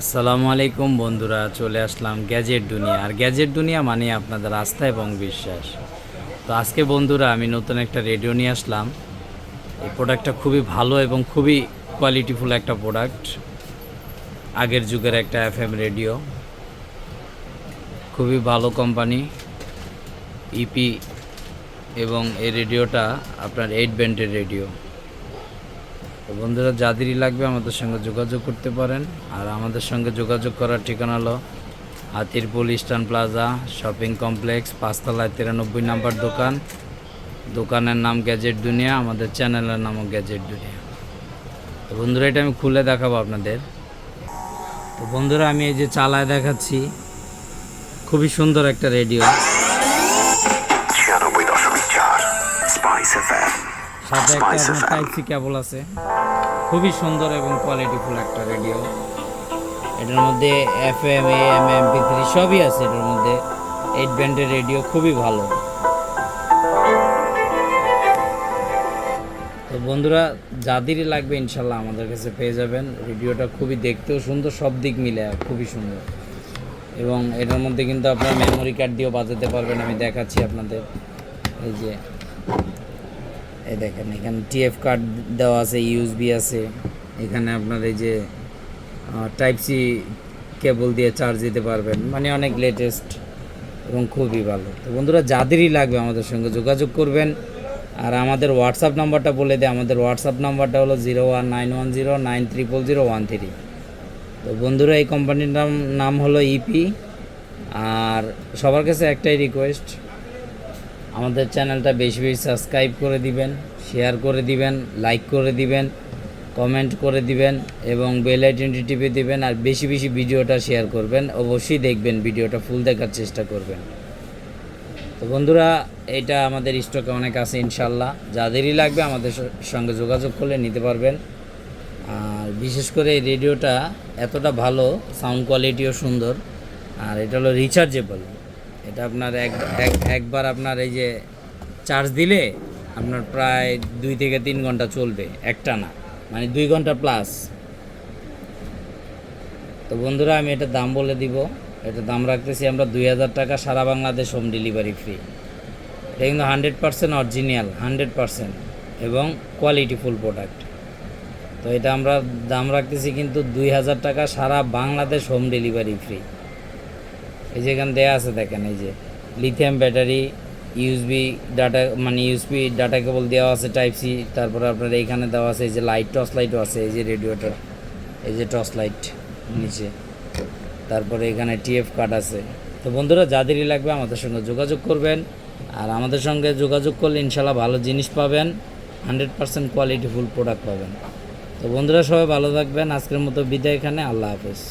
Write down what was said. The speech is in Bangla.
আসসালামু আলাইকুম বন্ধুরা, চলে আসলাম গ্যাজেট দুনিয়া। আর গ্যাজেট দুনিয়া মানে আপনাদের আস্থা এবং বিশ্বাস। তো আজকে বন্ধুরা, আমি নতুন একটা রেডিও নিয়ে আসলাম। এই প্রোডাক্টটা খুবই ভালো এবং খুবই কোয়ালিটিফুল একটা প্রোডাক্ট আগের যুগের একটা এফএম রেডিও। খুবই ভালো কোম্পানি ইপি এবং এই রেডিওটা আপনার এইট ব্যান্ডের রেডিও। তো বন্ধুরা, যাদেরই লাগবে আমাদের সঙ্গে যোগাযোগ করতে পারেন। আর আমাদের সঙ্গে যোগাযোগ করার ঠিকানা হলো Hatirpool eastern plaza shopping complex, পাঁচতলায় তিরানব্বই নাম্বার দোকান। দোকানের নাম গ্যাজেট দুনিয়া, আমাদের চ্যানেলের নামও গ্যাজেট দুনিয়া। তো বন্ধুরা, এটা আমি খুলে দেখাবো আপনাদের। তো বন্ধুরা, আমি এই যে চালায় দেখাচ্ছি, খুবই সুন্দর একটা রেডিও। ছিয়ানব্বই দশমিক চার স্পাইস এফ সাথে একটা টাইপ সি কেবল আছে। খুবই সুন্দর এবং কোয়ালিটিফুল একটা রেডিও এটার মধ্যে F M A M M P three সবই আছে এটার মধ্যে। এইট ব্যান্ডের রেডিও খুবই ভালো। তো বন্ধুরা যাদেরই লাগবে ইনশাল্লাহ আমাদের কাছে পেয়ে যাবেন। রেডিওটা খুবই দেখতেও সুন্দর সব দিক মিলে খুবই সুন্দর। এবং এটার মধ্যে কিন্তু আপনার মেমোরি কার্ড দিয়েও বাজাতে পারবেন আমি দেখাচ্ছি আপনাদের। এই যে এই দেখেন, এখানে টিএফ কার্ড দেওয়া আছে ইউএসবি আছে। এখানে আপনার এই যে টাইপ সি কেবল দিয়ে চার্জ দিতে পারবেন। মানে অনেক লেটেস্ট এবং খুবই ভালো। তো বন্ধুরা, যাদেরই লাগবে আমাদের সঙ্গে যোগাযোগ করবেন। আর আমাদের হোয়াটসঅ্যাপ নাম্বারটা বলে দিই, আমাদের হোয়াটসঅ্যাপ নাম্বারটা হলো zero one nine one zero nine triple zero one three. তো বন্ধুরা, এই কোম্পানির নাম নাম হলো ইপি আর সবার কাছে একটাই রিকোয়েস্ট আমাদের চ্যানেলটা বেশি বেশি সাবস্ক্রাইব করে দিবেন, শেয়ার করে দিবেন, লাইক করে দিবেন, কমেন্ট করে দিবেন এবং বেল আইকনটি টিপে দিবেন আর বেশি বেশি ভিডিওটা শেয়ার করবেন। অবশ্যই দেখবেন ভিডিওটা, ফুল দেখার চেষ্টা করবেন। তো বন্ধুরা, এটা আমাদের স্টকে অনেক আছে ইনশাল্লাহ যাদেরই লাগবে আমাদের সঙ্গে যোগাযোগ করলে নিতে পারবেন। আর বিশেষ করে এই রেডিওটা এতটা ভালো সাউন্ড কোয়ালিটিও সুন্দর। আর এটা হলো রিচার্জেবল এটা আপনার এক, এক- একবার আপনার এই যে চার্জ দিলে আপনার প্রায় দুই থেকে তিন ঘণ্টা চলবে, একটা না মানে দুই ঘণ্টা প্লাস তো বন্ধুরা, আমি এটা দাম বলে দিব। এটা দাম রাখতেছি আমরা দুই হাজার টাকা সারা বাংলাদেশ হোম ডেলিভারি ফ্রি এটা কিন্তু hundred percent original hundred percent এবং কোয়ালিটিফুল প্রোডাক্ট তো এটা আমরা দাম রাখতেছি কিন্তু দুই হাজার টাকা সারা বাংলাদেশ হোম ডেলিভারি ফ্রি এই যে এখানে দেওয়া আছে দেখেন, এই যে লিথিয়াম ব্যাটারি ইউএসবি ডাটা মানে ইউএসবি ডাটা কেবল দেওয়া আছে টাইপ সি তারপরে আপনার এইখানে দেওয়া আছে এই যে লাইট টর্চ লাইটও আছে, এই যে রেডিওটার এই যে টর্চ লাইট নিচে। তারপরে এখানে টিএফ কার্ড আছে। তো বন্ধুরা, যাদেরই লাগবে আমাদের সঙ্গে যোগাযোগ করবেন। আর আমাদের সঙ্গে যোগাযোগ করলে ইনশাল্লাহ ভালো জিনিস পাবেন হান্ড্রেড পার্সেন্ট কোয়ালিটিফুল প্রোডাক্ট পাবেন। তো বন্ধুরা, সবাই ভালো থাকবেন। আজকের মতো বিদায় এখানে, আল্লাহ হাফেজ।